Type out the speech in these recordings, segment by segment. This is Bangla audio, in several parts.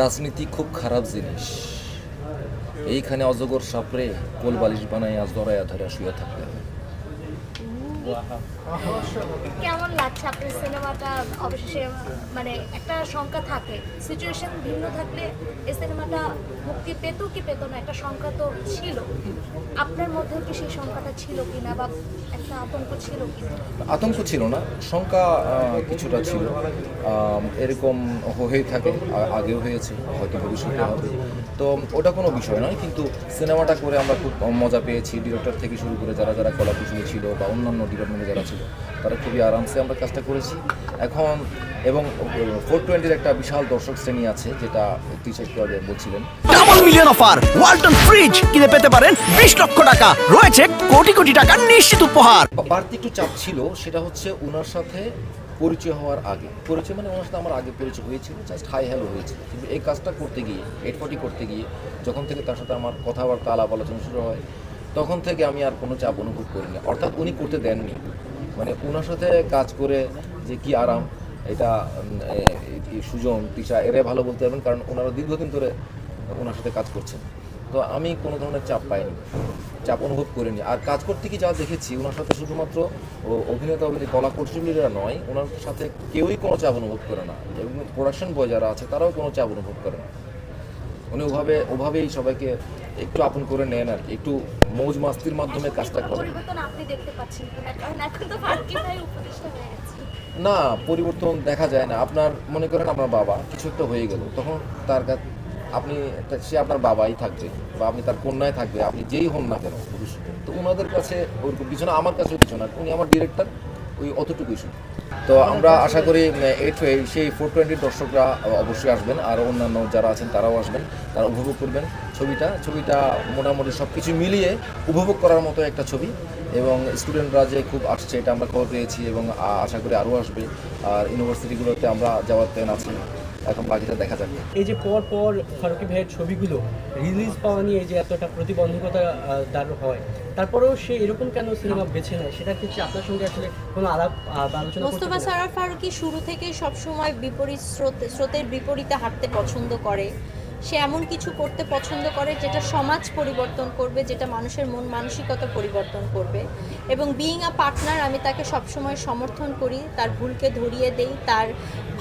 রাজনীতি খুব খারাপ জিনিস এইখানে অজগর সাপড়ে কোল বালিশ বানায় আজ দরায়া ধরে শুয়ে থাকতে। কেমন লাগছে আপনার সিনেমাটা? অবশেষে মানে একটা শঙ্কা থাকে সিচুয়েশন ভিন্ন থাকলে এই সিনেমাটা মুক্তি পেত কি পেত না? একটা শঙ্কা তো ছিল। আপনার মধ্যেও কি সেই শঙ্কাটা ছিল কিনা বা একটা আতঙ্ক ছিল কিনা? আতঙ্ক ছিল না, শঙ্কা কিছুটা ছিল। এরকম হয়েই থাকে আগেও হয়েছে, হয়তো ভবিষ্যতে হবে। তো ওটা কোনো বিষয় নয়, কিন্তু সিনেমাটা করে আমরা খুব মজা পেয়েছি। ডিরেক্টর থেকে শুরু করে যারা যারা কলাকুশলী ছিল বা অন্যান্য ডিপার্টমেন্টে যারা ছিল তারা খুবই আরামসে আমরা কাজটা করেছি। এখন এবং ফোর টোয়েন্টির একটা বিশাল দর্শক শ্রেণি আছে যেটা টিচার একটু বলছিলেন। Double million offer Walton fridge কিনে পেতে পারেন বিশ লক্ষ টাকা। রয়েছে কোটি কোটি টাকার নিশ্চিত উপহার। বাড়তি একটু চাপ ছিল সেটা হচ্ছে ওনার সাথে পরিচয় হওয়ার আগে। পরিচয় মানে ওনার সাথে আমার আগে পরিচয় হয়েছিল জাস্ট হাই হ্যালো হয়েছিল। কিন্তু এই কাজটা করতে গিয়ে এইট করতে গিয়ে যখন থেকে তার সাথে আমার কথাবার্তা আলাপ আলোচনা শুরু হয় তখন থেকে আমি আর কোনো চাপ অনুভব করি করিনি অর্থাৎ উনি করতে দেননি। মানে ওনার সাথে কাজ করে যে কি আরাম, এটা সুজন, তিশা, এরাই ভালো বলতে পারবেন, কারণ ওনারা দীর্ঘদিন ধরে ওনার সাথে কাজ করছেন। তো আমি কোনো ধরনের চাপ পাইনি, চাপ অনুভব করিনি। আর কাজ করতে কি যা দেখেছি ওনার সাথে শুধুমাত্র অভিনেতা অভিনেতা কলা কৌশলীরা নয় ওনার সাথে কেউই কোনো চাপ অনুভব করে না। এবং প্রোডাকশন বয় যারা আছে, তারাও কোনো চাপ অনুভব করে না। উনি ওভাবে, ওভাবেই সবাইকে একটু আপন করে নেন আর কি একটু মৌজ মাস্তির মাধ্যমে কাজটা করেন। না পরিবর্তন দেখা যায় না। আপনার মনে করেন আপনার বাবা কিছু একটা হয়ে গেল তখন তার কাছে আপনি সে আপনার বাবাই থাকবে বা আপনি তার কন্যায় থাকবে আপনি যেই হন না কেন ভবিষ্যতে তো ওনাদের কাছে ওরকম কিছু না আমার কাছেও কিছু না। উনি আমার ডিরেক্টর ওই অতটুকুই শুধু। তো আমরা আশা করি এইট এই এই- সেই ফোর টোয়েন্টির দর্শকরা অবশ্যই আসবেন, আর অন্যান্য যারা আছেন তারাও আসবেন, তারা উপভোগ করবেন ছবিটা। ছবিটা মোটামুটি সব কিছু মিলিয়ে উপভোগ করার মতো একটা ছবি, এবং স্টুডেন্টরা যে খুব আসছে, এটা আমরা খবর পেয়েছি, এবং আশা করি আরও আসবে। আর ইউনিভার্সিটিগুলোতে আমরা যাওয়ার প্ল্যান আছে। এখন বাকিটা দেখা যাবে এই যে পর পর ফারুকি ভাইয়ের ছবিগুলো রিলিজ পাওয়া নিয়ে যে এতটা প্রতিবন্ধকতা আহ, হয় তারপরেও সে এরকম কেন সিনেমা বেছে নেয় সেটা ক্ষেত্রে আপনার সঙ্গে আসলে কোনো আলাপ আলোচনা করতে মোস্তফা সারা ফারুকি শুরু থেকে সবসময় বিপরীত স্রোত স্রোতের বিপরীতে হাঁটতে পছন্দ করে। সে এমন কিছু করতে পছন্দ করে যেটা সমাজ পরিবর্তন করবে, যেটা মানুষের মন মানসিকতা পরিবর্তন করবে। এবং বিইং আ পার্টনার আমি তাকে সবসময় সমর্থন করি, তার ভুলকে ধরিয়ে দেই, তার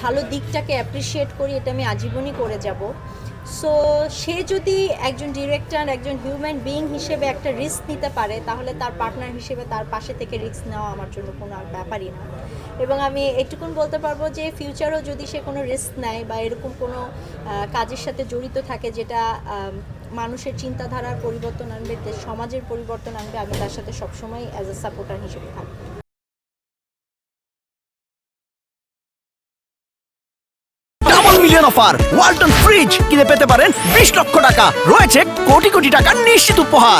ভালো দিকটাকে অ্যাপ্রিসিয়েট করি, এটা আমি আজীবনই করে যাব। সো সে যদি একজন ডিরেক্টর একজন হিউম্যান বিইং হিসেবে একটা রিস্ক নিতে পারে, তাহলে তার পার্টনার হিসেবে তার পাশে থেকে রিস্ক নেওয়া আমার জন্য কোনো আর ব্যাপারই না। এবং আমি এটুকুন বলতে পারব যে ফিউচারও যদি সে কোনো রিস্ক নেয় বা এরকম কোনো কাজের সাথে জড়িত থাকে যেটা মানুষের চিন্তাধারার পরিবর্তন আনবে সমাজের পরিবর্তন আনবে, আমি তার সাথে সবসময় অ্যাজ এ সাপোর্টার হিসেবে থাকব। মিলিয়ন অফার ওয়ালটন ফ্রিজ কিনে পেতে পারেন বিশ লক্ষ টাকা। রয়েছে কোটি কোটি টাকার নিশ্চিত উপহার।